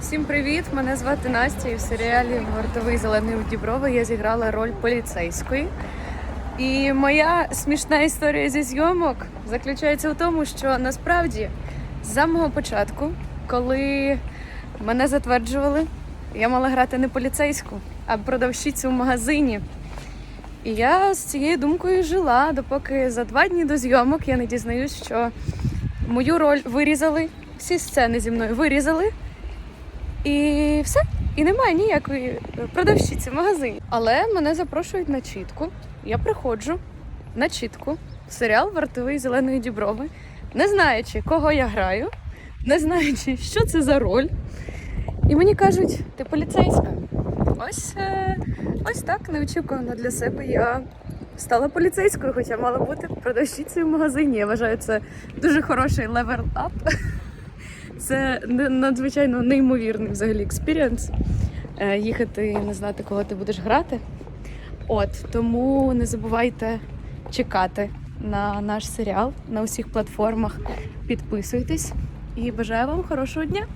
Всім привіт! Мене звати Настя, і в серіалі Вартовий зелений у Діброво я зіграла роль поліцейської. І моя смішна історія зі зйомок заключається в тому, що насправді з самого початку, коли мене затверджували, я мала грати не поліцейську, а продавщицю в магазині. І я з цією думкою жила, допоки за два дні до зйомок я не дізнаюсь, що мою роль вирізали, всі сцени зі мною вирізали. І все. І немає ніякої продавщиці в магазині. Але мене запрошують на чітку. Я приходжу на чітку в серіал Вартовий зеленої діброви, не знаючи, кого я граю, не знаючи, що це за роль. І мені кажуть, ти поліцейська. Ось, е, ось так неочікувано для себе. Я стала поліцейською, хоча мала бути продавщицею в магазині. Я вважаю, це дуже хороший левел ап. Це надзвичайно неймовірний взагалі експірієнс. е, Їхати і не знати, кого ти будеш грати. От тому не забувайте чекати на наш серіал на усіх платформах. Підписуйтесь і бажаю вам хорошого дня!